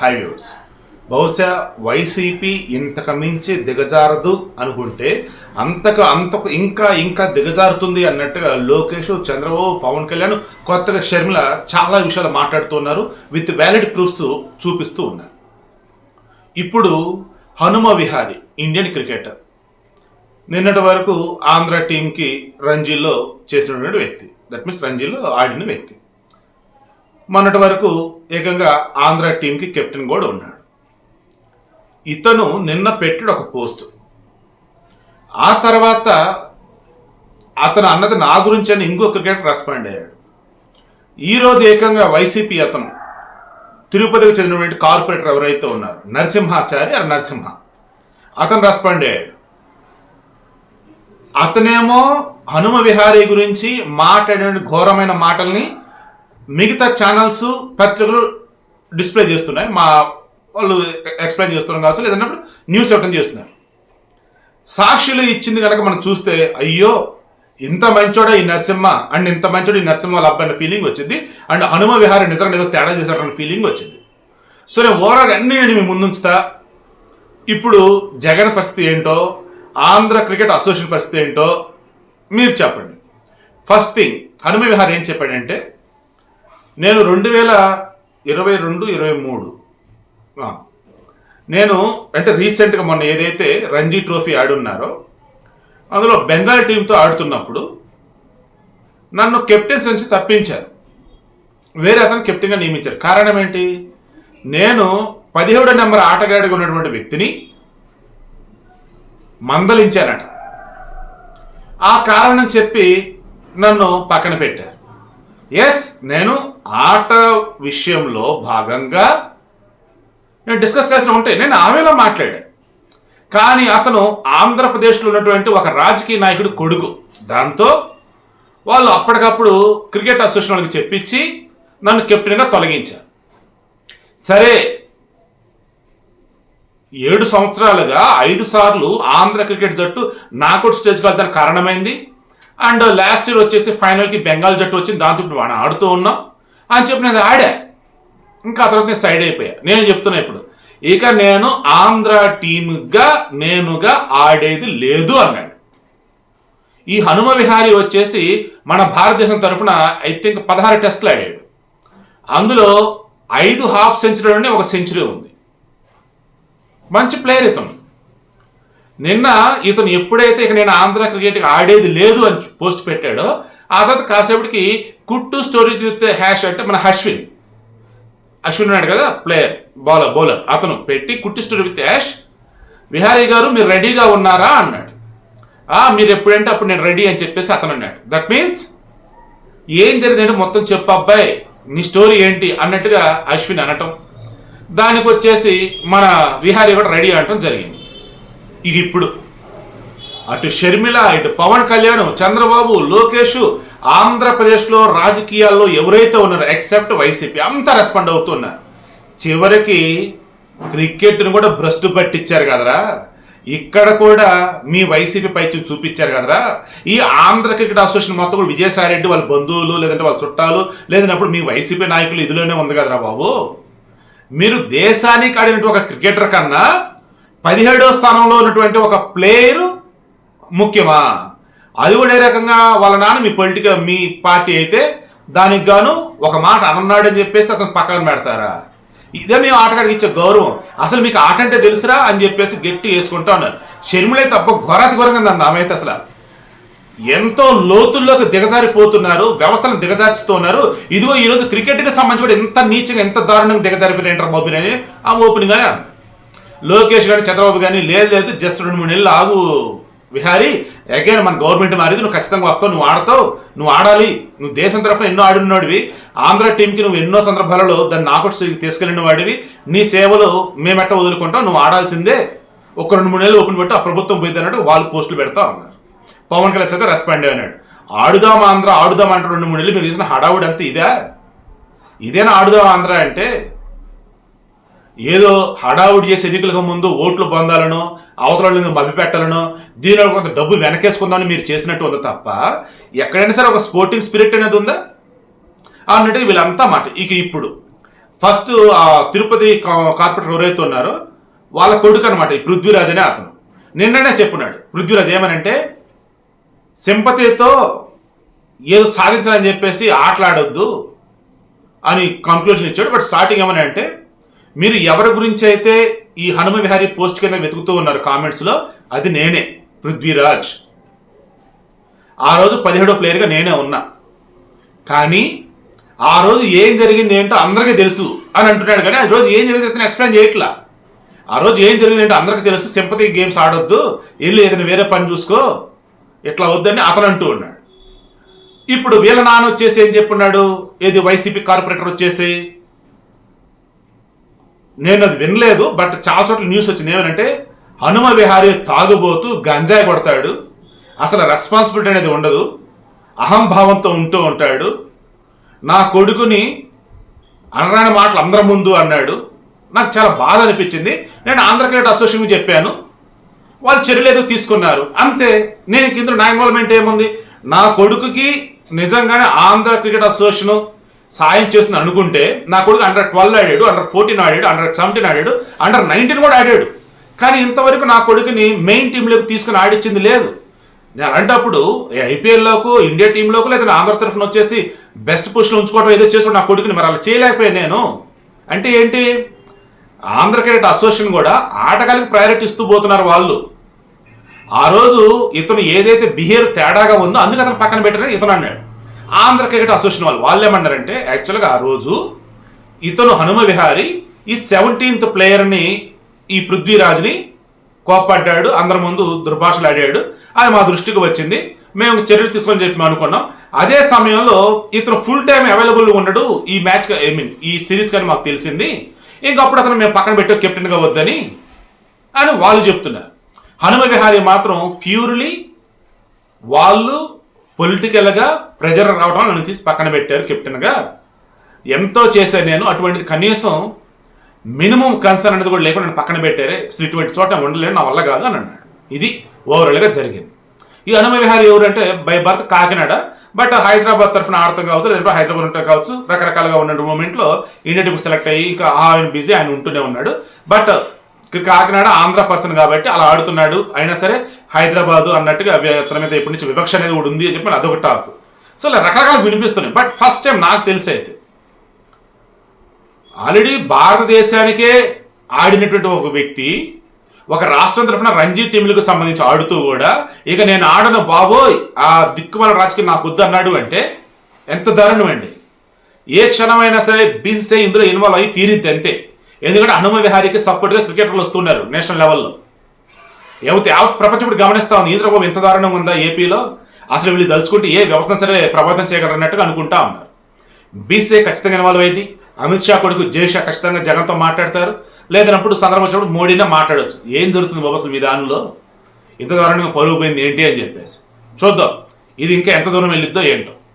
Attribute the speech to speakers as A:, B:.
A: High views బహుశా YCP ఇంతకు మించి దిగజారదు అనుకుంటే అంతకు అంతకు ఇంకా ఇంకా దిగజారుతుంది అన్నట్టుగా లోకేష్ చంద్రబాబు పవన్ కళ్యాణ్ కొత్తగా షర్మిల చాలా విషయాలు మాట్లాడుతున్నారు విత్ వ్యాలిడ్ ప్రూఫ్స్ చూపిస్తూ ఉన్నారు. ఇప్పుడు హనుమ విహారీ ఇండియన్ క్రికెటర్ నిన్నటి వరకు ఆంధ్ర టీంకి రంజీలో చేసినటువంటి వ్యక్తి. దట్ మీన్స్ రంజీలో ఆడిన వ్యక్తి. మొన్నటి వరకు ఏకంగా ఆంధ్ర టీంకి కెప్టెన్ కూడా ఉన్నాడు. ఇతను నిన్న పెట్టాడు ఒక పోస్ట్. ఆ తర్వాత అతను అన్నది నా గురించి అని ఇంకో క్రికెటర్ రెస్పాండ్ అయ్యాడు. ఈరోజు ఏకంగా వైసీపీ అతను తిరుపతికి చెందినటువంటి కార్పొరేటర్ ఎవరైతే ఉన్నారు నరసింహాచారి ఆ నరసింహ అతను రెస్పాండ్ అయ్యాడు. అతనేమో హనుమ విహారీ గురించి మాట్లాడిన ఘోరమైన మాటల్ని మిగతా ఛానల్స్ పత్రికలు డిస్ప్లే చేస్తున్నాయి. మా వాళ్ళు ఎక్స్ప్లెయిన్ చేస్తున్నారు కావచ్చు లేదన్నప్పుడు న్యూస్ ఇవ్వటం చేస్తున్నారు. సాక్షులు ఇచ్చింది కనుక మనం చూస్తే అయ్యో ఇంత మంచోడ ఈ నరసింహ అండ్ ఇంత మంచోడు ఈ నరసింహ వాళ్ళ అబ్బాయి ఫీలింగ్ వచ్చింది అండ్ హనుమ విహారి నిజంగా ఏదో తేడా చేశాడన్న ఫీలింగ్ వచ్చింది. సో నేను ఓవరాల్ అన్ని నేను మీ ముందుంచుతా. ఇప్పుడు జగన్ పరిస్థితి ఏంటో ఆంధ్ర క్రికెట్ అసోసియేషన్ పరిస్థితి ఏంటో మీరు చెప్పండి. ఫస్ట్ థింగ్ హనుమ విహార్ ఏం చెప్పాడంటే నేను రెండు వేల ఇరవై రెండు ఇరవై మూడు. నేను అంటే రీసెంట్గా మొన్న ఏదైతే రంజీ ట్రోఫీ ఆడున్నారో అందులో బెంగాల్ టీంతో ఆడుతున్నప్పుడు నన్ను కెప్టెన్స్ నుంచి తప్పించారు. వేరే అతను కెప్టెన్గా నియమించారు. కారణం ఏంటి? నేను పదిహేడో నెంబర్ ఆటగాడిగా ఉన్నటువంటి వ్యక్తిని మందలించానట. ఆ కారణం చెప్పి నన్ను పక్కన పెట్టారు. ఎస్ నేను ఆట విషయంలో భాగంగా నేను డిస్కస్ చేసిన ఉంటే నేను ఆమెలో మాట్లాడా. కానీ అతను ఆంధ్రప్రదేశ్లో ఉన్నటువంటి ఒక రాజకీయ నాయకుడు కొడుకు. దాంతో వాళ్ళు అప్పటికప్పుడు క్రికెట్ అసోసియేషన్ వాళ్ళకి చెప్పించి నన్ను కెప్టెన్గా తొలగించారు సరే ఏడు సంవత్సరాలుగా ఐదు సార్లు ఆంధ్ర క్రికెట్ జట్టు నాకౌట్ స్టేజ్కి వెళ్తానికి కారణమైంది. అండ్ లాస్ట్ ఇయర్ వచ్చేసి ఫైనల్కి బెంగాల్ జట్టు వచ్చింది. దాంతో ఇప్పుడు మనం ఆడుతూ ఉన్నాం. అని చెప్పి నేను ఆడా. ఇంకా ఆ తర్వాత నేను సైడ్ అయిపోయా. నేను చెప్తున్నా ఇప్పుడు. ఇక నేను ఆంధ్ర టీమ్గా నేనుగా ఆడేది లేదు అన్నాడు. ఈ హనుమ విహారీ వచ్చేసి మన భారతదేశం తరఫున ఐ థింక్ పదహారు టెస్టులు ఆడాడు. అందులో ఐదు హాఫ్ సెంచరీ ఒక సెంచరీ ఉంది. మంచి ప్లేయర్ ఇతను. నిన్న ఇతను ఎప్పుడైతే ఇక నేను ఆంధ్ర క్రికెట్ ఆడేది లేదు అని పోస్ట్ పెట్టాడో ఆ తర్వాత కాసేపటికి కుట్టు స్టోరీ విత్ హ్యాష్ అంటే మన అశ్విన్. అశ్విన్ ఉన్నాడు కదా ప్లేయర్ బౌలర్ బౌలర్ అతను పెట్టి కుట్టి స్టోరీ విత్ యాష్ విహారీ గారు మీరు రెడీగా ఉన్నారా? అన్నాడు. మీరు ఎప్పుడంటే అప్పుడు నేను రెడీ అని చెప్పేసి అతను అన్నాడు. దట్ మీన్స్ ఏం జరిగిందంటే మొత్తం చెప్పు అబ్బాయి నీ స్టోరీ ఏంటి? అన్నట్టుగా అశ్విన్ అనటం. దానికి వచ్చేసి మన విహారీ కూడా రెడీ అనటం జరిగింది. ఇది ఇప్పుడు అటు షర్మిల ఇటు పవన్ కళ్యాణ్ చంద్రబాబు లోకేష్ ఆంధ్రప్రదేశ్లో రాజకీయాల్లో ఎవరైతే ఉన్నారో ఎక్సెప్ట్ వైసీపీ అంతా రెస్పాండ్ అవుతున్నారు. చివరికి క్రికెట్ను కూడా భ్రష్టు పట్టించారు కదరా. ఇక్కడ కూడా మీ వైసీపీ పైచి చూపించారు కదరా. ఈ ఆంధ్ర క్రికెట్ అసోసియేషన్ మొత్తం కూడా విజయసాయి రెడ్డి వాళ్ళ బంధువులు లేదంటే వాళ్ళ చుట్టాలు లేదన్నప్పుడు మీ వైసీపీ నాయకులు ఇదిలోనే ఉంది కదరా బాబు. మీరు దేశానికి ఆడినట్టు ఒక క్రికెటర్ కన్నా పదిహేడో స్థానంలో ఉన్నటువంటి ఒక ప్లేయరు ముఖ్యమా? అది కూడా ఏ రకంగా వాళ్ళ నాన్న మీ పొలిటికల్ మీ పార్టీ అయితే దానికి గాను ఒక మాట అనన్నాడు అని చెప్పేసి అతను పక్కన పెడతారా? ఇదే మేము ఆటగాడికి ఇచ్చే గౌరవం. అసలు మీకు ఆట అంటే తెలుసురా అని చెప్పేసి గట్టి వేసుకుంటా ఉన్నారు. షర్మిలైతే తప్ప ఘోరాతి ఘోరంగా ఉంది ఆమె అయితే అసలు. ఎంతో లోతుల్లోకి దిగజారిపోతున్నారు వ్యవస్థను దిగజార్చుతున్నారు. ఇదిగో ఈరోజు క్రికెట్కి సంబంధించి కూడా ఎంత నీచంగా ఎంత దారుణంగా దిగజారిపోయినారు బాబు అని ఆ ఓపెనింగ్ లోకేష్ కానీ చంద్రబాబు కానీ లేదు లేదు జస్ట్ రెండు మూడు నెలలు ఆగు విహారీ. అగైన్ మన గవర్నమెంట్ మారేది నువ్వు ఖచ్చితంగా వస్తావు నువ్వు ఆడతావు నువ్వు ఆడాలి. నువ్వు దేశం తరఫున ఎన్నో ఆడినవాడివి ఆంధ్ర టీంకి నువ్వు ఎన్నో సందర్భాలలో దాన్ని నాకౌట్ తీసుకెళ్ళిన వాడివి. నీ సేవలు మేమెట్ట వదులుకుంటావు నువ్వు ఆడాల్సిందే. ఒక రెండు మూడు నెలలు ఓపెన్ పెట్టి ఆ ప్రభుత్వం పోయింది అన్నట్టు వాళ్ళు పోస్టులు పెడతా ఉన్నారు. పవన్ కళ్యాణ్ అయితే రెస్పాండ్ అన్నాడు. ఆడుదాం ఆంధ్ర ఆడుదాం అంటే రెండు మూడు నెలలు మీరు చేసిన హడావుడి అంతా ఇదే. ఇదేనా ఆడుదాం ఆంధ్ర అంటే? ఏదో హడావుడి చేసి ఎన్నికలకు ముందు ఓట్లు పొందాలనో అవతల మభ్యపెట్టాలనో దీనిలో కొంత డబ్బు వెనకేసుకుందామని మీరు చేసినట్టు ఉంది తప్ప ఎక్కడైనా సరే ఒక స్పోర్టింగ్ స్పిరిట్ అనేది ఉందా? అన్నట్టు వీళ్ళంతా మాట. ఇక ఇప్పుడు ఫస్ట్ ఆ తిరుపతి కార్పొరేటర్ ఎవరైతే ఉన్నారో వాళ్ళ కొడుకు అనమాట ఈ పృథ్వీరాజ్ అనే అతను. నిన్ననే చెప్పున్నాడు పృథ్వీరాజ్ ఏమనంటే సింపతితో ఏదో సాధించాలని చెప్పేసి ఆటలాడొద్దు అని కంక్లూజన్ ఇచ్చాడు. బట్ స్టార్టింగ్ ఏమని అంటే మీరు ఎవరి గురించి అయితే ఈ హనుమ విహారీ పోస్ట్ కింద వెతుకుతూ ఉన్నారు కామెంట్స్లో అది నేనే పృథ్వీరాజ్. ఆ రోజు పదిహేడో ప్లేయర్గా నేనే ఉన్నా. కానీ ఆ రోజు ఏం జరిగింది ఏంటో అందరికీ తెలుసు అని అంటున్నాడు కానీ ఆ రోజు ఏం జరిగింది అతను ఎక్స్ప్లెయిన్ చేయట్లా. ఆ రోజు ఏం జరిగింది ఏంటో అందరికీ తెలుసు సింపతి గేమ్స్ ఆడొద్దు వెళ్ళి ఏదైనా వేరే పని చూసుకో ఇట్లా వద్దని అతను అంటూ ఉన్నాడు. ఇప్పుడు వీళ్ళ నాన్న వచ్చేసి ఏం చెప్పున్నాడు? ఏది వైసీపీ కార్పొరేటర్ వచ్చేసి? నేను అది వినలేదు బట్ చాలా చోట్ల న్యూస్ వచ్చింది. ఏమనంటే హనుమ విహారీ తాగుబోతూ గంజాయి కొడతాడు. అసలు రెస్పాన్సిబిలిటీ అనేది ఉండదు. అహంభావంతో ఉంటూ ఉంటాడు. నా కొడుకుని అనరాని మాటలు అందరి ముందు అన్నాడు. నాకు చాలా బాధ అనిపించింది. నేను ఆంధ్ర క్రికెట్ అసోసియేషన్ చెప్పాను. వాళ్ళు చర్యలు ఏదో తీసుకున్నారు. అంతే. నేను ఇందులో నా ఇన్వాల్వ్మెంట్ ఏముంది? నా కొడుకుకి నిజంగానే ఆంధ్ర క్రికెట్ అసోసియేషన్ సాయం చేస్తుంది అనుకుంటే నా కొడుకు అండర్ ట్వెల్వ్ ఆడాడు అండర్ ఫోర్టీన్ ఆడాడు అండర్ సెవెంటీన్ ఆడాడు అండర్ నైన్టీన్ కూడా ఆడాడు కానీ ఇంతవరకు నా కొడుకుని మెయిన్ టీంలోకి తీసుకుని ఆడిచ్చింది లేదు. నేను అలాంటప్పుడు ఐపీఎల్లోకు ఇండియా టీంలోకి లేదా ఆంధ్ర తరఫున వచ్చేసి బెస్ట్ పొజిషన్ ఉంచుకోవడం ఏదో చేసి నా కొడుకుని మరి అలా చేయలేకపోయాను నేను. అంటే ఏంటి? ఆంధ్ర క్రికెట్ అసోసియేషన్ కూడా ఆటగాళ్ళకి ప్రయారిటీ ఇస్తూ పోతున్నారు వాళ్ళు. ఆ రోజు ఇతను ఏదైతే బిహేవ్ తేడాగా ఉందో అందుకు అతను పక్కన పెట్టారని ఇతను అన్నాడు. ఆంధ్ర క్రికెట్ అసోసియేషన్ వాళ్ళు వాళ్ళు ఏమన్నారంటే యాక్చువల్గా ఆ రోజు ఇతను హనుమ విహారీ ఈ సెవెంటీన్త్ ప్లేయర్ని ఈ పృథ్వీరాజ్ని కోప్పడ్డాడు అందరి ముందు దుర్భాషలు ఆడాడు. అది మా దృష్టికి వచ్చింది. మేము చర్యలు తీసుకొని చెప్పి మేము అనుకున్నాం. అదే సమయంలో ఇతను ఫుల్ టైం అవైలబుల్ ఉండడు. ఈ మ్యాచ్ ఐ మీన్ ఈ సిరీస్ కానీ మాకు తెలిసింది. ఇంకప్పుడు అతను మేము పక్కన పెట్టే కెప్టెన్గా వద్దని అని వాళ్ళు చెప్తున్నారు. హనుమ విహారీ మాత్రం ప్యూర్లీ వాళ్ళు పొలిటికల్గా ప్రెజర్ రావడం నన్ను తీసి పక్కన పెట్టారు కెప్టెన్గా ఎంతో చేశాను నేను అటువంటిది కనీసం మినిమం కన్సర్న్ అనేది కూడా లేకుండా నన్ను పక్కన పెట్టారే. అసలు ఇటువంటి చోట ఉండలేను నా వల్ల కాదు అని అన్నాడు. ఇది ఓవరాల్గా జరిగింది. ఈ అనుమ విహారీ ఎవరంటే by birth Kakinada but Hyderabad తరఫున ఆడతాం కావచ్చు లేదంటే హైదరాబాద్ ఉంటాం కావచ్చు రకరకాలుగా ఉన్న మూమెంట్లో ఇండియా టీమ్ సెలెక్ట్ అయ్యి ఇంకా ఆయన బిజీ ఆయన ఉంటూనే ఉన్నాడు. బట్ కాకినాడ ఆంధ్ర పర్సన్ కాబట్టి అలా ఆడుతున్నాడు. అయినా సరే హైదరాబాదు అన్నట్టుగా అవి అతని మీద ఇప్పటి నుంచి వివక్ష అనేది కూడా ఉంది అని చెప్పి అదొక టాక్. సో ఇలా రకరకాలు వినిపిస్తున్నాయి. బట్ ఫస్ట్ టైం నాకు తెలిసి అయితే ఆల్రెడీ భారతదేశానికే ఆడినటువంటి ఒక వ్యక్తి ఒక రాష్ట్రం తరఫున రంజీ టీంలకు సంబంధించి ఆడుతూ కూడా ఇక నేను ఆడను బాబోయ్ ఆ దిక్కుమల రాజకీయం నాకు వద్దు అన్నాడు అంటే ఎంత దారుణం అండి. ఏ క్షణమైనా సరే బీసీసీ ఇందులో ఇన్వాల్వ్ అయ్యి తీరిద్ది అంతే. ఎందుకంటే హనుమ విహారీకి సపోర్ట్గా క్రికెటర్లు వస్తున్నారు నేషనల్ లెవెల్లో. ఏమైతే యావత్ ప్రపంచం ఇప్పుడు గమనిస్తా ఉంది. ఇంద్రబాబు ఎంత దారుణం ఉందా ఏపీలో? అసలు వీళ్ళు తలుచుకుంటే ఏ వ్యవస్థను సరే ప్రభావితం చేయగలరన్నట్టుగా అనుకుంటా ఉన్నారు. బీసీఐ ఖచ్చితంగా ఇన్వాల్వ్ అయింది అమిత్ షా కొడుకు జై షా ఖచ్చితంగా జగన్తో మాట్లాడతారు. లేదన్నప్పుడు సందర్భం వచ్చినప్పుడు మోడీనే మాట్లాడవచ్చు ఏం జరుగుతుంది బాబు అసలు విధానంలో ఇంత దారుణంగా పరుగు పోయింది ఏంటి అని చెప్పేసి. చూద్దాం. ఇది ఇంకా ఎంత దూరం వెళ్ళిద్దో ఏంటో.